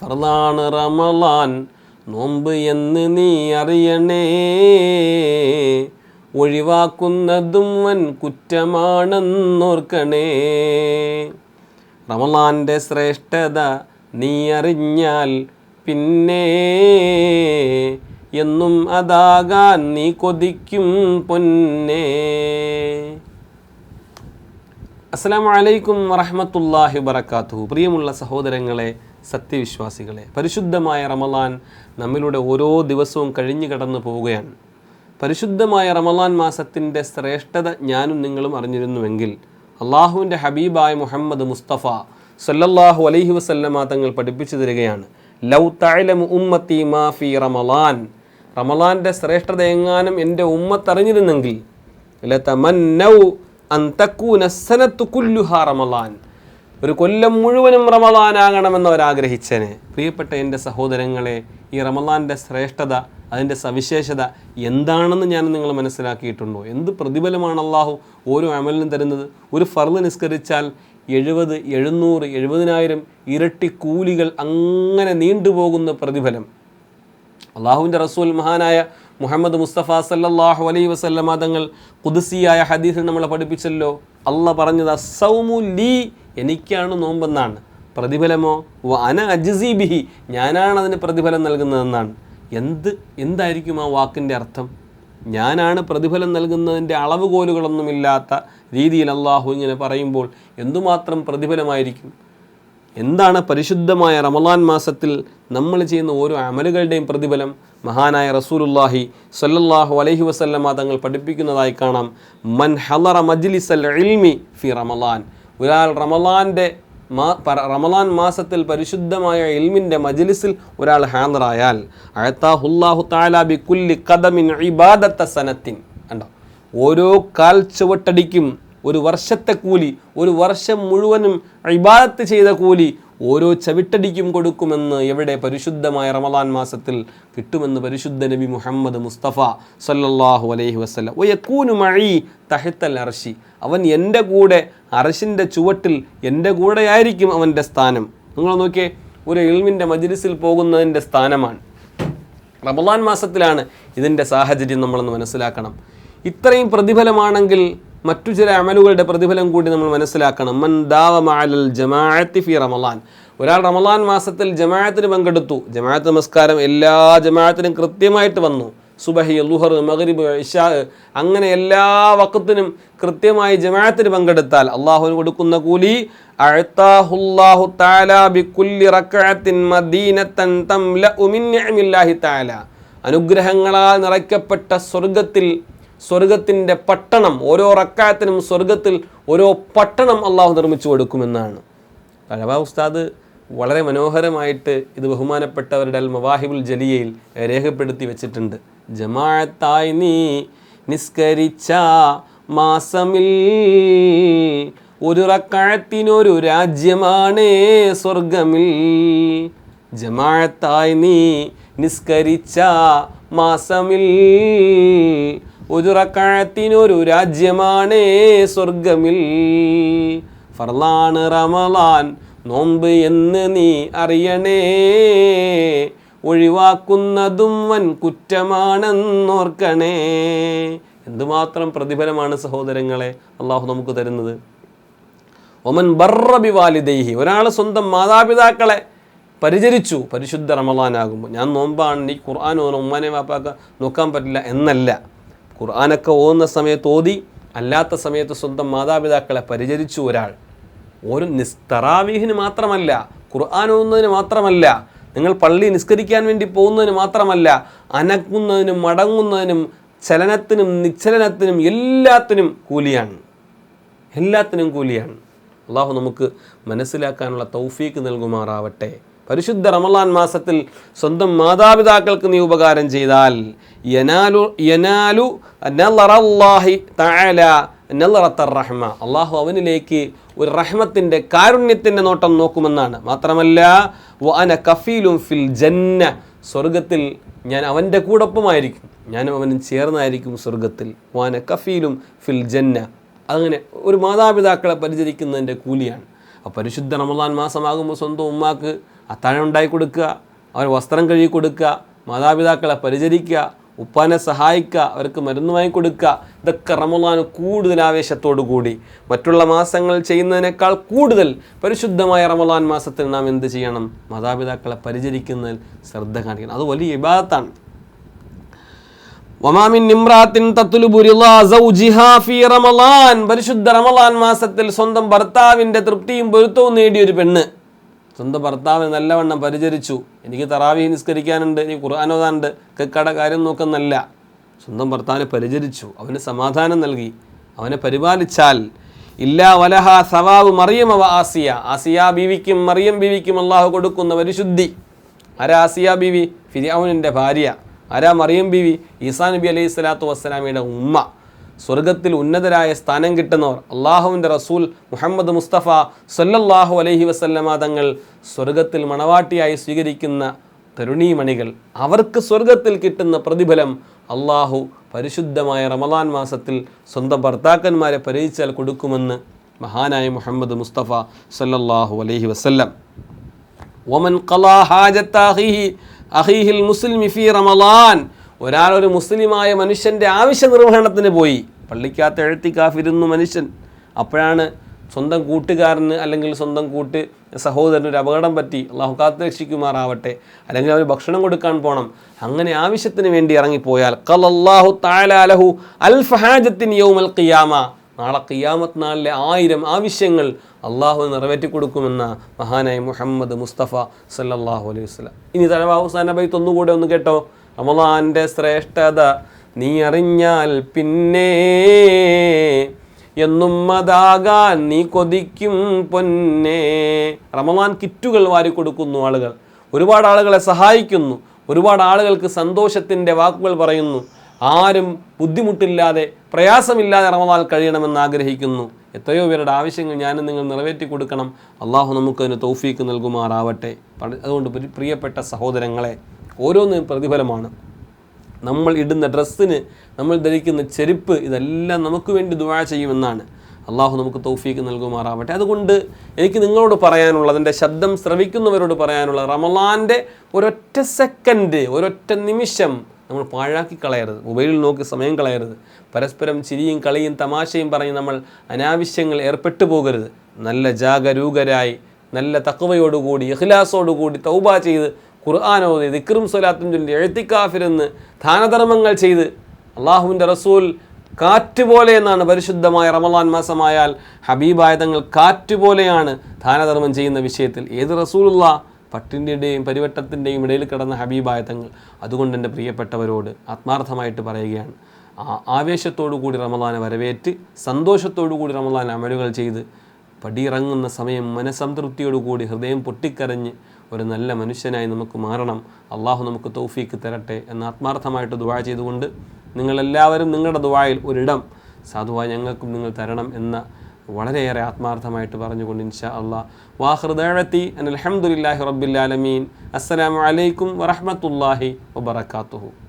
ഫർദാണ് റമലാൻ നോമ്പ് എന്ന് നീ അറിയണേ. ഒഴിവാക്കുന്നതും വൻ കുറ്റമാണെന്നോർക്കണേ. റമലാന്റെ ശ്രേഷ്ഠത നീ അറിഞ്ഞാൽ പിന്നെ എന്നും അതാകാൻ നീ കൊതിക്കും പൊന്നേ. അസ്സലാമു അലൈക്കും വറഹ്മത്തുള്ളാഹി വബറകാതുഹു. പ്രിയമുള്ള സഹോദരങ്ങളെ സത്യവിശ്വാസികളെ. പരിശുദ്ധമായ റമലാൻ നമ്മിലൂടെ ഓരോ ദിവസവും കഴിഞ്ഞു കടന്നു പോവുകയാണ്. പരിശുദ്ധമായ റമലാൻ മാസത്തിന്റെ ശ്രേഷ്ഠത ഞാനും നിങ്ങളും അറിഞ്ഞിരുന്നുവെങ്കിൽ അള്ളാഹുവിന്റെ ഹബീബായ മുഹമ്മദ് മുസ്തഫ സല്ലല്ലാഹു അലൈഹി വസല്ലമ തങ്ങൾ പഠിപ്പിച്ചു തരികയാണ്. ലൗ തഅലമു ഉമ്മത്തി മാ ഫി റമലാൻ റമലാന്റെ ശ്രേഷ്ഠത എങ്ങാനും എന്റെ ഉമ്മത്തറിഞ്ഞിരുന്നെങ്കിൽ ലതമന്നൗ അൻ തക്കൂന സനത്തു കുല്ലുഹാ റമലാൻ ഒരു കൊല്ലം മുഴുവനും റമലാനാകണമെന്ന് അവരാഗ്രഹിച്ചേനെ. പ്രിയപ്പെട്ട എന്റെ സഹോദരങ്ങളെ ഈ റമദാന്റെ ശ്രേഷ്ഠത അതിന്റെ സവിശേഷത എന്താണെന്ന് ഞാൻ നിങ്ങൾ മനസ്സിലാക്കിയിട്ടുണ്ടോ? എന്ത് പ്രതിഫലമാണ് അള്ളാഹു ഓരോ അമലിനും തരുന്നത്? ഒരു ഫർദ് നിസ്കരിച്ചാൽ എഴുപത് എഴുന്നൂറ് എഴുപതിനായിരം ഇരട്ടി കൂലികൾ അങ്ങനെ നീണ്ടുപോകുന്ന പ്രതിഫലം. അള്ളാഹുവിന്റെ റസൂൽ മഹാനായ മുഹമ്മദ് മുസ്തഫ സല്ലാഹു അലൈ വസല്ലമ തങ്ങൾ കുതിസിയായ ഹദീസിൽ നമ്മളെ പഠിപ്പിച്ചല്ലോ. അല്ല പറഞ്ഞത് അസൗമു ലീ എനിക്കാണ് നോമ്പെന്നാണ്. പ്രതിഫലമോ? വ അന അജ്സി ബിഹി. ഞാനാണ് അതിന് പ്രതിഫലം നൽകുന്നതെന്നാണ്. എന്ത് എന്തായിരിക്കും ആ വാക്കിന്റെ അർത്ഥം? ഞാനാണ് പ്രതിഫലം നൽകുന്നതിന്റെ അളവുകോലുകളൊന്നുമില്ലാത്ത രീതിയിൽ അള്ളാഹു ഇങ്ങനെ പറയുമ്പോൾ എന്തുമാത്രം പ്രതിഫലമായിരിക്കും? എന്താണ് പരിശുദ്ധമായ റമലാൻ മാസത്തിൽ നമ്മൾ ചെയ്യുന്ന ഓരോ അമലുകളുടെയും പ്രതിഫലം? മഹാനായ റസൂലുല്ലാഹി സല്ലല്ലാഹു അലൈഹി വസല്ലമ തങ്ങൾ പഠിപ്പിക്കുന്നതായി കാണാം. മൻ ഹലറ മജ്ലിസൽ ഇൽമി ഫി റമലാൻ ഒരാൾ റമലാന്റെ മാ റമലാൻ മാസത്തിൽ പരിശുദ്ധമായ ഇൽമിന്റെ മജ്ലിസിൽ ഒരാൾ ഹാദറായാൽ അഴത്താഹുല്ലാഹു താലാബി കുല്ലി കദമിൻ ഇബാദത്ത സനത്തിൻ. കണ്ടോ? ഓരോ കാൽ ചുവട്ടടിക്കും ഒരു വർഷത്തെ കൂലി ഒരു വർഷം മുഴുവനും ഇബാദത്ത് ചെയ്ത കൂലി ഓരോ ചവിട്ടടിക്കും കൊടുക്കുമെന്ന് എവിടെ പരിശുദ്ധമായ റമദാൻ മാസത്തിൽ കിട്ടുമെന്ന് പരിശുദ്ധ നബി മുഹമ്മദ് മുസ്തഫ സല്ലാഹു അലൈഹി വസല്ലം. ഒയക്കൂനു മഴി തഹത്തൽ അർഷി അവൻ എന്റെ കൂടെ അറശിന്റെ ചുവട്ടിൽ എന്റെ കൂടെയായിരിക്കും അവന്റെ സ്ഥാനം. നിങ്ങൾ നോക്കിയേ ഒരു എൽമിന്റെ മജിലിസിൽ പോകുന്നതിന്റെ സ്ഥാനമാണ്. റമദാൻ മാസത്തിലാണ് ഇതിന്റെ സാഹചര്യം നമ്മളൊന്ന് മനസ്സിലാക്കണം. ഇത്രയും പ്രതിഫലമാണെങ്കിൽ മറ്റു ചില അമലുകളുടെ പ്രതിഫലം കൂടി നമ്മൾ മനസ്സിലാക്കണം. മൻ ദാവ മഅലൽ ജമാഅത്തി ഫി റമളാൻ. ഒരാൾ റമളാൻ മാസത്തിൽ ജമാഅത്തിന് പങ്കെടുത്തു. ജമാഅത്ത് നമസ്കാരം എല്ലാ ജമാഅത്തിനും കൃത്യമായിട്ട് വന്നു. സുബഹി ലുഹർ മഗ്രിബ് ഇഷാ അങ്ങനെ എല്ലാ വക്കത്തിനും കൃത്യമായി ജമാഅത്തിന് പങ്കെടുത്താൽ അള്ളാഹുവിന് കൊടുക്കുന്ന കൂലി മദീനത്തൻ അനുഗ്രഹങ്ങളാൽ നിറയ്ക്കപ്പെട്ട സ്വർഗത്തിൽ സ്വർഗത്തിന്റെ പട്ടണം ഓരോ റക്കായത്തിനും സ്വർഗത്തിൽ ഓരോ പട്ടണം അള്ളാഹു നിർമ്മിച്ചു കൊടുക്കുമെന്നാണ്. തഴവ ഉസ്താദ് വളരെ മനോഹരമായിട്ട് ഇത് ബഹുമാനപ്പെട്ടവരുടെ അൽ മവാഹിബുൽ ജലിയയിൽ രേഖപ്പെടുത്തി വെച്ചിട്ടുണ്ട്. ജമാഅത്തായി നീ നിസ്കരിച്ച മാസമിൽ ഒരു റക്കായത്തിനൊരു രാജ്യമാണേ സ്വർഗമിൽ ജമാഅത്തായി നീ നിസ്കരിച്ച മാസമിൽ ഒരു റക്കാഴത്തിനൊരു രാജ്യമാണേ സ്വർഗമിൽ. ഫർലാണ് റമലാൻ നോമ്പ് എന്ന് നീ അറിയണേ. ഒഴിവാക്കുന്നതും വൻ കുറ്റമാണെന്നോർക്കണേ. എന്തുമാത്രം പ്രതിഫലമാണ് സഹോദരങ്ങളെ അള്ളാഹു നമുക്ക് തരുന്നത്? ഒമൻ ബർറബി വാലിദേഹി ഒരാൾ സ്വന്തം മാതാപിതാക്കളെ പരിചരിച്ചു പരിശുദ്ധ റമലാനാകുമ്പോൾ ഞാൻ നോമ്പാണ് നീ ഖുർആൻ ഉമ്മാനെ വാപ്പാക്ക നോക്കാൻ പറ്റില്ല എന്നല്ല. ഖുർആനൊക്കെ ഓതുന്ന സമയത്ത് ഓതി അല്ലാത്ത സമയത്ത് സ്വന്തം മാതാപിതാക്കളെ പരിചരിച്ചു ഒരാൾ. ഒരു നിസ്തറാവീഹിന് മാത്രമല്ല ഖുർആൻ ഓതുന്നതിന് മാത്രമല്ല നിങ്ങൾ പള്ളി നിസ്കരിക്കാൻ വേണ്ടി പോകുന്നതിന് മാത്രമല്ല അനക്കുന്നതിനും മടങ്ങുന്നതിനും ചലനത്തിനും നിശ്ചലനത്തിനും എല്ലാത്തിനും കൂലിയാണ്. എല്ലാത്തിനും കൂലിയാണ്. അള്ളാഹു നമുക്ക് മനസ്സിലാക്കാനുള്ള തൗഫീക്ക് നൽകുമാറാവട്ടെ. പരിശുദ്ധ റമലാൻ മാസത്തിൽ സ്വന്തം മാതാപിതാക്കൾക്ക് നീ ഉപകാരം ചെയ്താൽ യനാലു യനാലു അള്ളാഹു അവനിലേക്ക് ഒരു റഹ്മത്തിന്റെ കാരുണ്യത്തിന്റെ നോട്ടം നോക്കുമെന്നാണ്. മാത്രമല്ല വന കഫീലും ഫിൽ ജന്ന. സ്വർഗത്തിൽ ഞാൻ അവന്റെ കൂടൊപ്പമായിരിക്കും. ഞാനും അവനും ചേർന്നായിരിക്കും സ്വർഗത്തിൽ വാന കഫീലും ഫിൽ ജന്ന. അങ്ങനെ ഒരു മാതാപിതാക്കളെ പരിചരിക്കുന്നതിന്റെ കൂലിയാണ്. അപ്പോൾ പരിശുദ്ധ റമദാൻ മാസമാകുമ്പോൾ സ്വന്തം ഉമ്മാക്ക് അത്താഴം ഉണ്ടാക്കി കൊടുക്കുക അവർ വസ്ത്രം കഴുകി കൊടുക്കുക മാതാപിതാക്കളെ പരിചരിക്കുക ഉപ്പാനെ സഹായിക്കുക അവർക്ക് മരുന്ന് വാങ്ങിക്കൊടുക്കുക ഇതൊക്കെ റമദാൻ കൂടുതൽ ആവേശത്തോടു കൂടി. മറ്റുള്ള മാസങ്ങൾ ചെയ്യുന്നതിനേക്കാൾ കൂടുതൽ പരിശുദ്ധമായ റമദാൻ മാസത്തിൽ നാം എന്ത് ചെയ്യണം? മാതാപിതാക്കളെ പരിചരിക്കുന്നതിൽ ശ്രദ്ധ കാണിക്കണം. അത് വലിയ റമളാൻ പരിശുദ്ധ റമളാൻ മാസത്തിൽ സ്വന്തം ഭർത്താവിന്റെ തൃപ്തിയും പൊരുത്തവും നേടിയൊരു പെണ്ണ്. സ്വന്തം ഭർത്താവിനെ നല്ലവണ്ണം പരിചരിച്ചു. എനിക്ക് തറാവി നിസ്കരിക്കാനുണ്ട് എനിക്ക് ഖുർആൻ ഓതാനുണ്ട് കെക്കട കാര്യം നോക്കുന്നല്ല. സ്വന്തം ഭർത്താവിനെ പരിചരിച്ചു അവന് സമാധാനം നൽകി. അവനെ പരിപാലിച്ചാൽ ഇല്ലാ വലഹ സവാബ് മറിയം അവ ആസിയ. ആസിയ ബീവിക്കും മറിയം ബീവിക്കും അള്ളാഹു കൊടുക്കുന്ന പരിശുദ്ധി. ആരാ ആസിയ ബീവി? ഫിരിയാവുനിന്റെ ഭാര്യ. ആരാ മറിയം ബീവി? ഈസാ നബി അലൈഹി സ്വലാത്തു വസ്സലാമിയുടെ ഉമ്മ. സ്വർഗത്തിൽ ഉന്നതരായ സ്ഥാനം കിട്ടുന്നവർ അള്ളാഹുവിന്റെ റസൂൽ മുഹമ്മദ് മുസ്തഫ സല്ലല്ലാഹു അലൈഹി വസല്ലമ തങ്ങൾ സ്വർഗത്തിൽ മണവാട്ടിയായി സ്വീകരിക്കുന്ന തരുണീമണികൾ അവർക്ക് സ്വർഗത്തിൽ കിട്ടുന്ന പ്രതിഫലം അള്ളാഹു പരിശുദ്ധമായ റമദാൻ മാസത്തിൽ സ്വന്തം ഭർത്താക്കന്മാരെ പരിചയിച്ചാൽ കൊടുക്കുമെന്ന് മഹാനായ മുഹമ്മദ് മുസ്തഫ സല്ലല്ലാഹു അലൈഹി വസല്ലം. ഒമൻ ഖലാ ഹാജത്ത അഖീഹി അഖീഹിൽ മുസ്ലിം ഇഫി റമളാൻ ഒരാൾ ഒരു മുസ്ലിമായ മനുഷ്യന്റെ ആവശ്യ നിർവഹണത്തിന് പോയി. പള്ളിക്കകത്ത് എഴുത്തിക്കാഫിരുന്നു മനുഷ്യൻ. അപ്പോഴാണ് സ്വന്തം കൂട്ടുകാരന് അല്ലെങ്കിൽ സ്വന്തം കൂട്ട് സഹോദരന് ഒരു അപകടം പറ്റി. അള്ളാഹു കാത്ത് രക്ഷിക്കുമാറാവട്ടെ അല്ലെങ്കിൽ അവർ ഭക്ഷണം കൊടുക്കാൻ പോകണം അങ്ങനെ ആവശ്യത്തിന് വേണ്ടി ഇറങ്ങിപ്പോയാൽ കലല്ലാഹു താലാലഹു അൽ ഫഹാജത്തിൻ യൗമൽ ഖിയാമ. നാളെ ഖിയാമത്ത് നാളിലെ ആയിരം ആവശ്യങ്ങൾ അള്ളാഹു നിറവേറ്റി കൊടുക്കുമെന്ന മഹാനായ മുഹമ്മദ് മുസ്തഫ സല്ലാഹു അലൈഹി വസ്ലാം ഇനി തലവ അവസാന ബൈത്ത് ഒന്നുകൂടെ ഒന്ന് കേട്ടോ. റമളാന്റെ ശ്രേഷ്ഠത നീ അറിഞ്ഞാൽ പിന്നെ എന്നും അതാകാൻ നീ കൊതിക്കും പൊന്നെ. റമളാൻ കിറ്റുകൾ വാരി കൊടുക്കുന്നു ആളുകൾ. ഒരുപാട് ആളുകളെ സഹായിക്കുന്നു. ഒരുപാട് ആളുകൾക്ക് സന്തോഷത്തിന്റെ വാക്കുകൾ പറയുന്നു. ആരും ബുദ്ധിമുട്ടില്ലാതെ പ്രയാസമില്ലാതെ റമദാൻ കഴിയണമെന്ന് ആഗ്രഹിക്കുന്നു. എത്രയോ പേരുടെ ആവശ്യങ്ങൾ ഞാനും നിങ്ങൾ നിറവേറ്റി കൊടുക്കണം. അള്ളാഹു നമുക്കതിന് തൗഫീക്ക് നൽകുമാറാവട്ടെ. അതുകൊണ്ട് പ്രിയപ്പെട്ട സഹോദരങ്ങളെ ഓരോന്നും പ്രതിഫലമാണ്. നമ്മൾ ഇടുന്ന ഡ്രസ്സിന് നമ്മൾ ധരിക്കുന്ന ചെരുപ്പ് ഇതെല്ലാം നമുക്ക് വേണ്ടി ദുവാ ചെയ്യുമെന്നാണ്. അള്ളാഹു നമുക്ക് തൗഫീക്ക് നൽകുമാറാവട്ടെ. അതുകൊണ്ട് എനിക്ക് നിങ്ങളോട് പറയാനുള്ള അതിന്റെ ശബ്ദം ശ്രവിക്കുന്നവരോട് പറയാനുള്ള റമലാന്റെ ഒരൊറ്റ സെക്കൻഡ് ഒരൊറ്റ നിമിഷം നമ്മൾ പാഴാക്കി കളയരുത്. മൊബൈലിൽ നോക്കി സമയം കളയരുത്. പരസ്പരം ചിരിയും കളിയും തമാശയും പറഞ്ഞ് നമ്മൾ അനാവശ്യങ്ങൾ ഏർപ്പെട്ടു പോകരുത്. നല്ല ജാഗരൂകരായി നല്ല തക്കവയോടുകൂടി ഇഖ്ലാസോടുകൂടി തൗബ ചെയ്ത് ഖുർആാനോദി ദിക്റും സ്വലാത്തും ചൊല്ലി എഴുത്തിക്കാഫിരുന്ന് ദാനധർമ്മങ്ങൾ ചെയ്ത് അള്ളാഹുവിന്റെ റസൂൽ കാറ്റ് പോലെ എന്നാണ് പരിശുദ്ധമായ റമലാൻ മാസമായാൽ ഹബീബായ തങ്ങൾ കാറ്റ് പോലെയാണ് ദാനധർമ്മം ചെയ്യുന്ന വിഷയത്തിൽ ഏത് റസൂലുള്ള? പട്ടിന്റെയും പരിവട്ടത്തിന്റെയും ഇടയിൽ കിടന്ന ഹബീബായ തങ്ങൾ അതുകൊണ്ട് എന്റെ പ്രിയപ്പെട്ടവരോട് ആത്മാർത്ഥമായിട്ട് പറയുകയാണ്. ആ ആവേശത്തോടു കൂടി റമലാനെ വരവേറ്റ് സന്തോഷത്തോടു കൂടി റമലാൻ അമലുകൾ ചെയ്ത് പടിയിറങ്ങുന്ന സമയം മനസംതൃപ്തിയോടുകൂടി ഹൃദയം പൊട്ടിക്കരഞ്ഞ് ഒരു നല്ല മനുഷ്യനായി നമുക്ക് മാറണം. അള്ളാഹു നമുക്ക് തൗഫീക്ക് തരട്ടെ എന്ന് ആത്മാർത്ഥമായിട്ട് ദുവാ ചെയ്തുകൊണ്ട് നിങ്ങളെല്ലാവരും നിങ്ങളുടെ ദുവായിൽ ഒരിടം സാധുവായി ഞങ്ങൾക്കും നിങ്ങൾ തരണം എന്ന വളരെയേറെ ആത്മാർത്ഥമായിട്ട് പറഞ്ഞുകൊണ്ട് ഇൻഷാ അള്ളാഹ് വാഹൃദഴത്തി അൻ അലഹമുല്ലാഹി റബ്ബിൽ ആലമീൻ. അസ്സലാമു അലൈക്കും വറഹ്മത്തുള്ളാഹി വബറകാതുഹു.